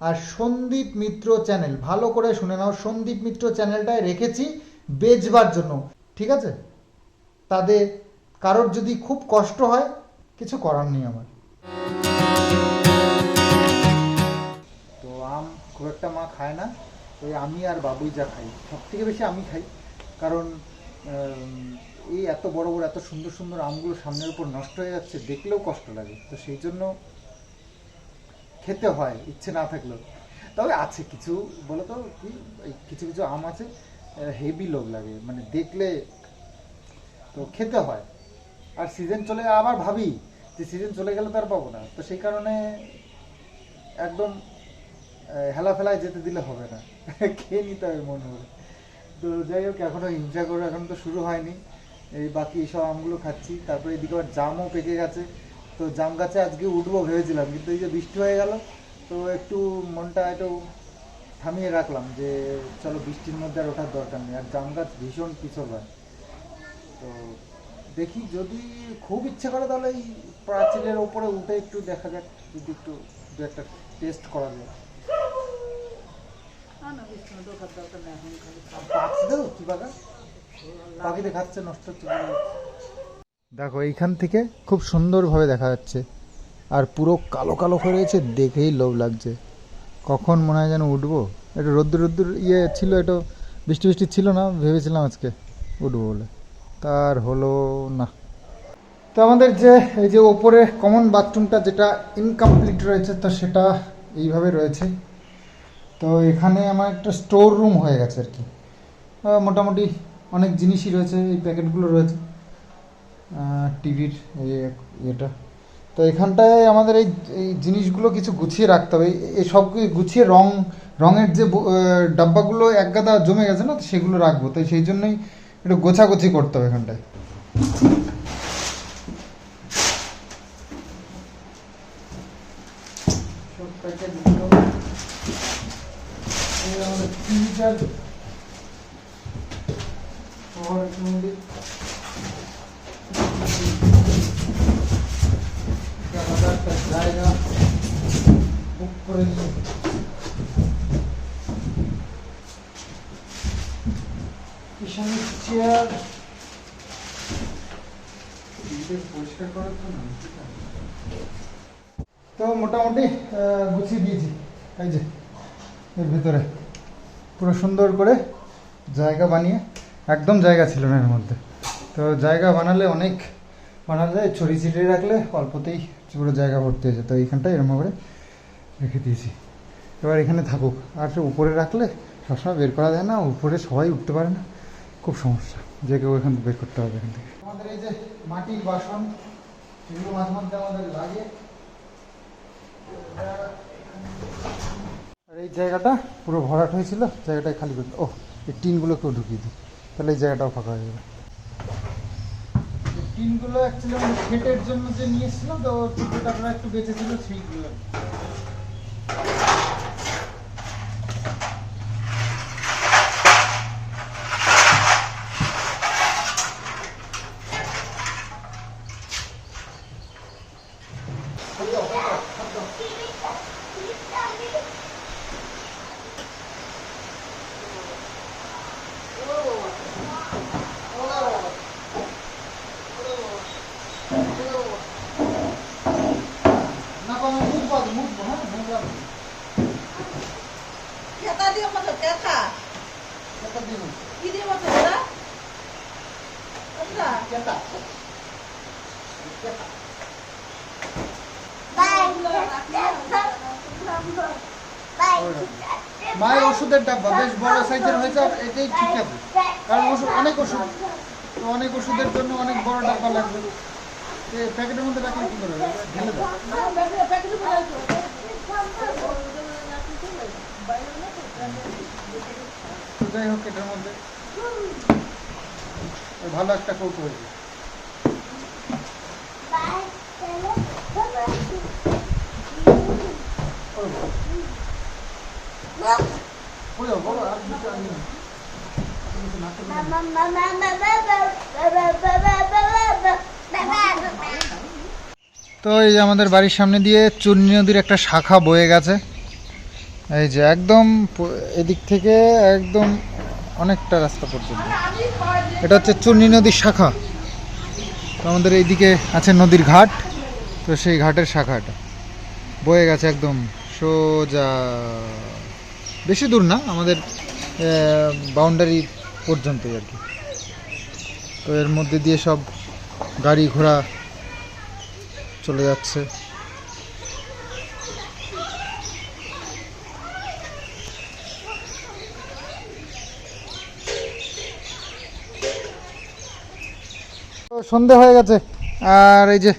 আর সন্দীপ মিত্র channel, ভালো করে শুনে নাও, সন্দীপ মিত্র চ্যানেলটায় রেখেছি বেচবার জন্য, ঠিক আছে? তাদের কারোর যদি খুব কষ্ট হয়, কিছু করার নেই আমার। তো আম খুব একটা মা খায় না, ওই আমি আর বাবুই যা খাই সব থেকে বেশি আমি খাই, কারণ এই এত বড় বড়, এত সুন্দর সুন্দর আমগুলো সামনের উপর নষ্ট হয়ে যাচ্ছে, দেখলেও কষ্ট লাগে, তো সেই জন্য খেতে হয়, ইচ্ছে না থাকলেও। তবে আছে কিছু বলো তো কি কিছু কিছু আম আছে হেভি লোভ লাগে। মানে দেখলে তো খেতে হয়। আর সিজন চলে, আবার ভাবি যে সিজন চলে গেলে তো আর পাবো না। তো সেই কারণে একদম হেলা ফেলায় যেতে দিলে হবে না। খেয়ে নিতে হবে মনে করে তো যাই হোক, এখনও হিংসা করে, এখন তো শুরু হয়নি। এই বাকি এইসব আমগুলো খাচ্ছি। তারপরে এদিকে আবার জামও পেকে গেছে। তো জাম গাছে আজকে উঠবো ভেবেছিলাম কিন্তু এই যে বৃষ্টি হয়ে গেল তো একটু মনটা একটু থামিয়ে রাখলাম যে চলো বৃষ্টির মধ্যে আর ওঠার দরকার নেই আর জাম গাছ ভীষণ পিছল হয়। তো দেখি যদি খুব ইচ্ছে করে তাহলে এই প্রাচীরের ওপরে উঠে একটু দেখা যাক যদি একটু দু একটা টেস্ট করা যায়। না না বিষ্ণু দোকান দরকার নেই এখন খালি পাখি দেবো? কি বাগা পাখিতে খাচ্ছে নষ্ট হচ্ছে। দেখো, এইখান থেকে খুব সুন্দরভাবে দেখা যাচ্ছে। আর পুরো কালো কালো হয়ে রয়েছে, দেখেই লোভ লাগছে। কখন মনে হয় যেন উঠবো? একটু রোদ্দুর রোদ্দুর ইয়ে ছিল, একটু বৃষ্টি বৃষ্টি ছিল না? ভেবেছিলাম আজকে উঠবো বলে। তার হলো না। তো আমাদের যে, এই যে ওপরে কমন বাথরুমটা যেটা ইনকমপ্লিট রয়েছে, তো সেটা এইভাবে রয়েছে। তো এখানে আমার একটা স্টোর রুম হয়ে গেছে আর কি। মোটামুটি অনেক জিনিসই রয়েছে, এই প্যাকেটগুলো রয়েছে। টিভির ইয়েটা। তো এখানটায় আমাদের এই এই জিনিসগুলো কিছু গুছিয়ে রাখতে হবে। এই- সব গুছিয়ে রং, রঙের যে ডাব্বাগুলো এক গাদা জমে গেছে না সেগুলো রাখব। তাই সেই জন্যই একটু গোছাগুছি করতে হবে এখানটায় পাওয়ার একটু আলাদা একটা জায়গা বুক করে নিয়ে তো তো মোটামুটি গুছিয়ে দিয়েছি। এই যে, এর ভিতরে। পুরো সুন্দর করে জায়গা বানিয়ে, একদম জায়গা ছিল না এর মধ্যে। তো জায়গা বানালে অনেক বানালে ছড়িয়ে ছিটিয়ে রাখলে অল্পতেই পুরো জায়গা ভর্তি হয়ে যেত এইখানটায় এরম করে রেখে দিয়েছি। এবার এখানে থাকুক। আর সে উপরে রাখলে সবসময় বের করা যায় না উপরে সবাই উঠতে পারে না। খুব সমস্যা। যে কেউ এখান থেকে বের করতে হবে এখান থেকে। আমাদের এই যে মাটির বাসন এগুলো মাঝে মধ্যে আমাদের লাগে। আর এই জায়গাটা পুরো ভরাট হয়েছিল জায়গাটায় খালি করে ও এই টিনগুলোকেও ঢুকিয়ে দিই। তাহলে এই জায়গাটাও ফাঁকা হয়ে যাবে। টিনগুলো অ্যাকচুয়ালি আমি খেটের জন্য যে নিয়েছিলাম তো টিকিট আপনারা একটু বেঁচেছিল সেইগুলো না কোনো মুখ পাবো মুখ হ্যাঁ মুখ পাবো কেতা দিয়ে মতো কেতা একটা দিন কি দিয়ে মতো দাদা আচ্ছা কেতা মায়ের ওষুধের ডাব্বা, বেশ বড় সাইজের হয়েছে আর এটাই ঠিক আছে। কারণ ওষুধ, অনেক ওষুধ। তো অনেক ওষুধের জন্য অনেক বড় ডাব্বা লাগবে। প্যাকেটের মধ্যে রাখলে কি করে? ঢেলে যাই হোক, এটার মধ্যে। ভালো একটা কৌটো হয়েছে ওই বাবা। ওই বাবা, বলো, আর কিছু আনি না। কিছু না করলে তো এই যে আমাদের বাড়ির সামনে দিয়ে চুন্নি নদীর একটা শাখা বয়ে গেছে। এই যে একদম এদিক থেকে একদম অনেকটা রাস্তা পর্যন্ত। এটা হচ্ছে চুন্নি নদীর শাখা। তো আমাদের এইদিকে আছে নদীর ঘাট। তো সেই ঘাটের শাখা এটা বয়ে গেছে একদম সোজা। বেশি দূর না, আমাদের বাউন্ডারি পর্যন্তই আর কি। তো এর মধ্যে দিয়ে সব গাড়ি ঘোড়া চলে যাচ্ছে। সন্ধে হয়ে গেছে, আর এই যে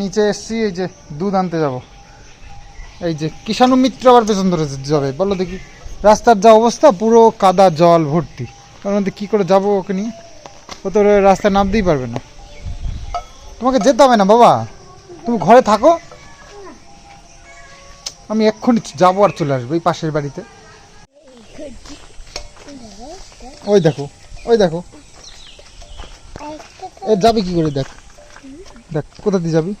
নিচে এসছি, এই যে দুধ আনতে যাব। এই যে কিষাণু মিত্র আবার পেছন ধরে যাবে, বলো দেখি। রাস্তার যা অবস্থা, পুরো কাদা জল ভর্তি। ওর মধ্যে কী করে যাব ওকে নিয়ে? ও তো রাস্তায় নামতেই পারবে না। তোমাকে যেতে হবে না বাবা। তুমি ঘরে থাকো। আমি এক্ষুনি যাব আর চলে আসব এই পাশের বাড়িতে। ওই দেখো ওই দেখো। এ যাবি কি করে দেখ? দেখ, কোথা দিয়ে যাবি?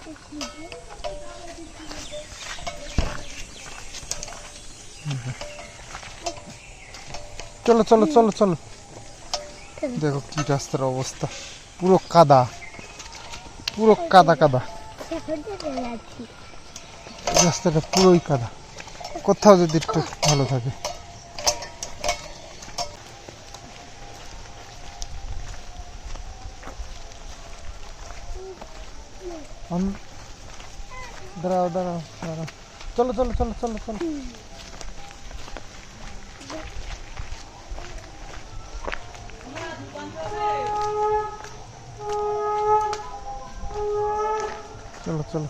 চলো চলো চলো চলো। দেখো কি রাস্তার অবস্থা। পুরো কাদা। পুরো কাদা কাদা। রাস্তাটা পুরোই কাদা। কোথাও যদি একটু ভালো থাকে। দাঁড়াও দাঁড়াও দাঁড়াও। চলো চলো চলো চলো চলো। চলো।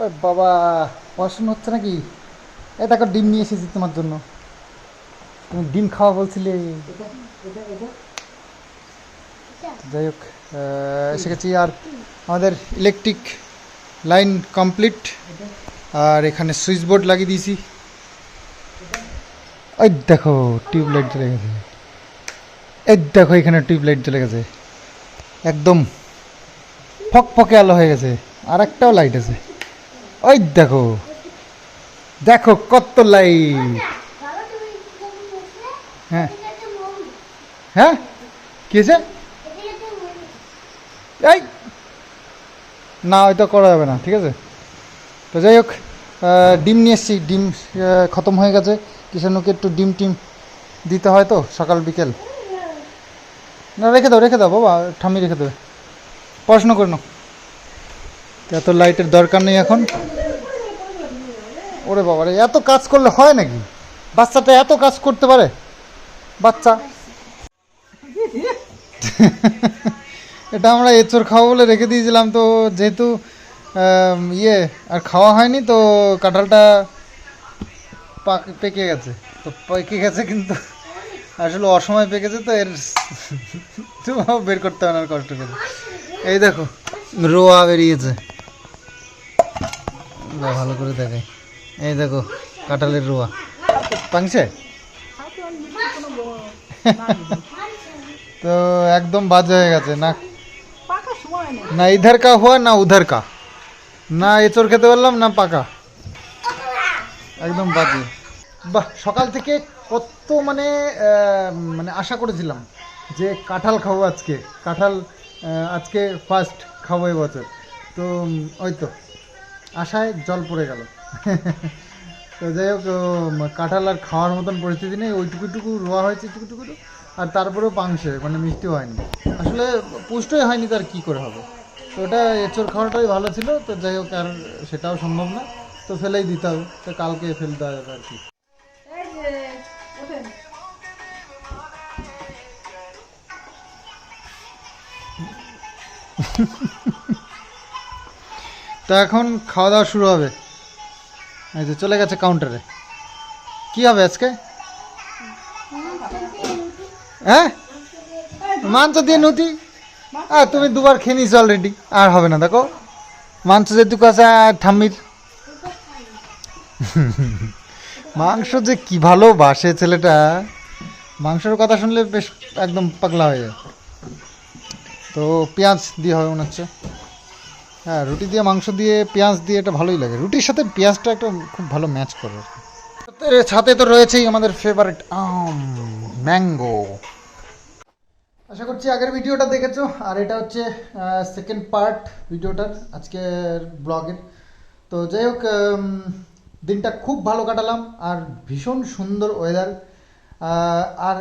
ওই বাবা পড়াশোনা হচ্ছে নাকি? এ দেখো, ডিম নিয়ে এসেছি তোমার জন্য। তুমি ডিম খাওয়া বলছিলে। যাই হোক এসে গেছি। আর আমাদের ইলেকট্রিক লাইন কমপ্লিট আর এখানে সুইচ বোর্ড লাগিয়ে দিয়েছি। ওই দেখো, টিউবলাইট জ্বলে গেছে। এই দেখো, এখানে টিউবলাইট জ্বলে গেছে। একদম ফকফকে আলো হয়ে গেছে আর একটাও লাইট আছে। ওই দেখো দেখো কত লাইট হ্যাঁ। হ্যাঁ? কি হয়েছে? এই! না ওইটা করা যাবে না, ঠিক আছে? তো যাই হোক ডিম নিয়ে এসছি, ডিম খতম হয়ে গেছে। কিষানুকে একটু ডিম টিম দিতে হয় তো, সকাল, বিকেল। না, রেখে দাও রেখে দাও, বাবা ঠামি রেখে দেবে। পড়াশোনা করে নাও। এত লাইটের দরকার নেই এখন। ওরে বাবা রে, এত কাজ করলে হয় নাকি? বাচ্চাটা এত কাজ করতে পারে? বাচ্চা। এটা আমরা এঁচড় খাওয়া বলে রেখে দিয়েছিলাম তো, যেহেতু ইয়ে আর খাওয়া হয়নি তো, কাঁঠালটা পাক- গেছে। তো পেকে গেছে কিন্তু আসলে অসময় পেকেছে তো এর বের করতে হবে না কষ্ট করে। এই দেখো, রোয়া বেরিয়েছে। ভালো করে দেখাই। এই দেখো, কাঁঠালের রোয়া। পাংছে তো একদম বাজে হয়ে গেছে, না? না ইধার কা হওয়া না উধার কা। না এচোর খেতে পারলাম, না পাকা। একদম বাজে। বাহ, সকাল থেকে কত মানে মানে আশা করেছিলাম যে কাঁঠাল খাব আজকে। কাঁঠাল আজকে ফার্স্ট খাব এবছর। তো ওই তো, আশায় জল পড়ে গেল। তো যাই হোক কাঁঠাল আর খাওয়ার মতন পরিস্থিতি নেই ওইটুকুটুকু রোয়া হয়েছে টুকুটুকু আর তারপরেও পাংশে মানে মিষ্টি হয়নি। আসলে পুষ্টই হয়নি তার কি করে হবে। তো ওটা এঁচড় খাওয়াটাই ভালো ছিল, তো যাই হোক, আর সেটাও সম্ভব না। তো ফেলেই দিতে হবে, তো কালকে ফেলতে হবে আর কি। তো এখন খাওয়া দাওয়া শুরু হবে। এই যে চলে গেছে কাউন্টারে কি হবে আজকে? হ্যাঁ? মাংস দিয়ে নুটি? হ্যাঁ তুমি দুবার খেয়ে নিয়েছো অলরেডি আর হবে না, দেখো। মাংস যেটুকু আছে আর ঠাম্মির। মাংস যে কি ভালোবাসে ছেলেটা। মাংসের কথা শুনলে বেশ একদম পাগলা হয়ে যায়। তো পেঁয়াজ দিয়ে হবে মনে হচ্ছে। হ্যাঁ রুটি দিয়ে, মাংস দিয়ে, পেঁয়াজ দিয়ে এটা ভালোই লাগে। রুটির সাথে পেঁয়াজটা একটা খুব ভালো ম্যাচ করে সাথে তো রয়েছেই আমাদের ফেভারিট আম ম্যাঙ্গো আশা করছি আগের ভিডিওটা দেখেছ। আর এটা হচ্ছে সেকেন্ড পার্ট ভিডিওটার, আজকের ব্লগের তো যাই হোক দিনটা খুব ভালো কাটালাম। আর ভীষণ সুন্দর ওয়েদার আর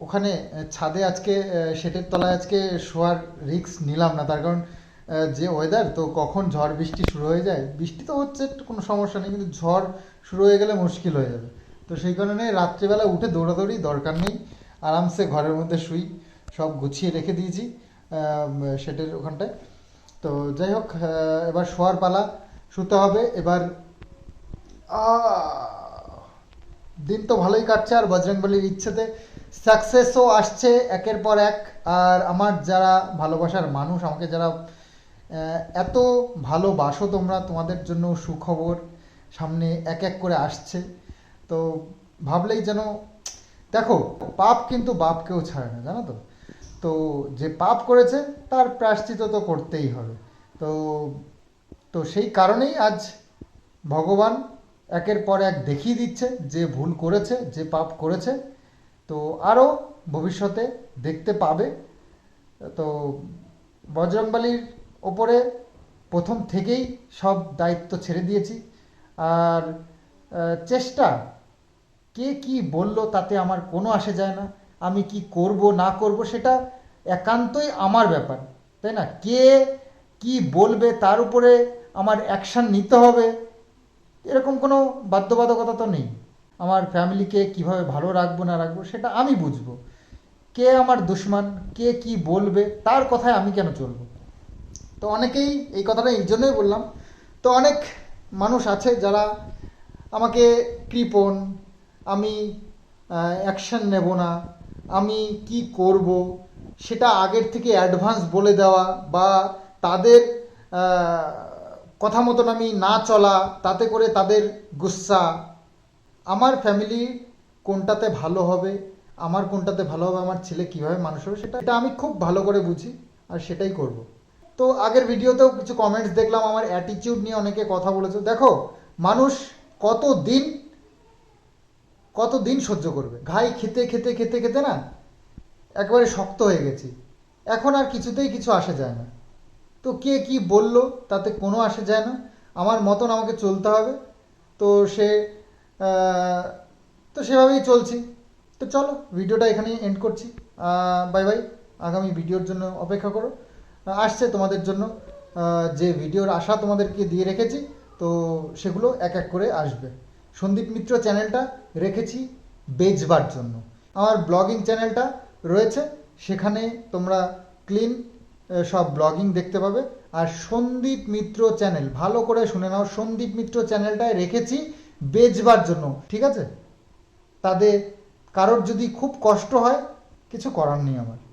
ওখানে ছাদে আজকে শেটের তলায় আজকে শোয়ার রিস্ক নিলাম না। তার কারণ যে ওয়েদার তো কখন ঝড় বৃষ্টি শুরু হয়ে যায়, বৃষ্টি তো হচ্ছে কোনো সমস্যা নেই, কিন্তু ঝড় শুরু হয়ে গেলে মুশকিল হয়ে যাবে। তো সেই কারণে রাত্রিবেলা উঠে দৌড়াদৌড়ি, দরকার নেই, আরামসে ঘরের মধ্যে শুই, সব গুছিয়ে রেখে দিয়েছি শেটের ওখানটায়। তো যাই হোক এবার শোয়ার পালা শুতে হবে, এবার দিন তো ভালোই কাটছে আর বজরংবলির ইচ্ছেতে সাকসেসও আসছে একের পর এক। আর আমার যারা ভালোবাসার মানুষ, আমাকে যারা এত ভালোবাসো তোমরা, তোমাদের জন্য সুখবর সামনে এক এক করে আসছে। তো ভাবলেই যেন, দেখো, পাপ কিন্তু বাপকেও ছাড়ে না, জানো তো? তো যে পাপ করেছে, তার প্রায়শ্চিত তো করতেই হবে। তো তো সেই কারণেই আজ ভগবান একের পর এক দেখিয়ে দিচ্ছে যে ভুল করেছে, যে পাপ করেছে। তো আরও ভবিষ্যতে দেখতে পাবে। তো বজরংবলির ওপরে প্রথম থেকেই সব দায়িত্ব ছেড়ে দিয়েছি। আর চেষ্টা, কে কি বলল তাতে আমার কোনো আসে যায় না। আমি কি করব, না করব সেটা একান্তই আমার ব্যাপার, তাই না? কে কি বলবে তার উপরে আমার অ্যাকশান নিতে হবে। এরকম কোনো বাধ্যবাধকতা তো নেই। আমার ফ্যামিলিকে কীভাবে ভালো রাখব, না রাখব, সেটা আমি বুঝব। কে আমার দুশ্মন, কে কি বলবে, তার কথায় আমি কেন চলবো? তো অনেকেই এই কথাটা এই জন্যই বললাম। তো অনেক মানুষ আছে যারা আমাকে কৃপণ, আমি অ্যাকশন নেব না, আমি কি করব, সেটা আগের থেকে অ্যাডভান্স বলে দেওয়া বা তাদের কথা মতন আমি না চলা, তাতে করে তাদের গুসা আমার ফ্যামিলি কোনটাতে ভালো হবে, আমার কোনটাতে ভালো হবে, আমার ছেলে কীভাবে মানুষ হবে, সেটা এটা আমি খুব ভালো করে বুঝি আর সেটাই করব। তো আগের ভিডিওতেও কিছু কমেন্টস দেখলাম, আমার অ্যাটিটিউড নিয়ে অনেকে কথা বলেছে। দেখো, মানুষ কত দিন কত দিন সহ্য করবে? ঘাই খেতে খেতে খেতে খেতে না একবারে শক্ত হয়ে গেছি। এখন আর কিছুতেই কিছু আসে যায় না। তো কে কি বলল তাতে কোনো আসে যায় না। আমার মতন আমাকে চলতে হবে। তো সে তো সেভাবেই চলছি। তো চলো, ভিডিওটা এখানেই এন্ড করছি। বাই বাই আগামী ভিডিওর জন্য অপেক্ষা করো। আসছে তোমাদের জন্য যে ভিডিওর আশা তোমাদেরকে দিয়ে রেখেছি, তো সেগুলো এক এক করে আসবে। সন্দীপ মিত্র চ্যানেলটা রেখেছি বেচবার জন্য। আমার ব্লগিং চ্যানেলটা রয়েছে, সেখানে তোমরা ক্লিন সব ব্লগিং দেখতে পাবে। আর সন্দীপ মিত্র চ্যানেল, ভালো করে শুনে নাও, সন্দীপ মিত্র চ্যানেলটায় রেখেছি বেচবার জন্য ঠিক আছে? তাদের কারোর যদি খুব কষ্ট হয় কিছু করার নেই আমার।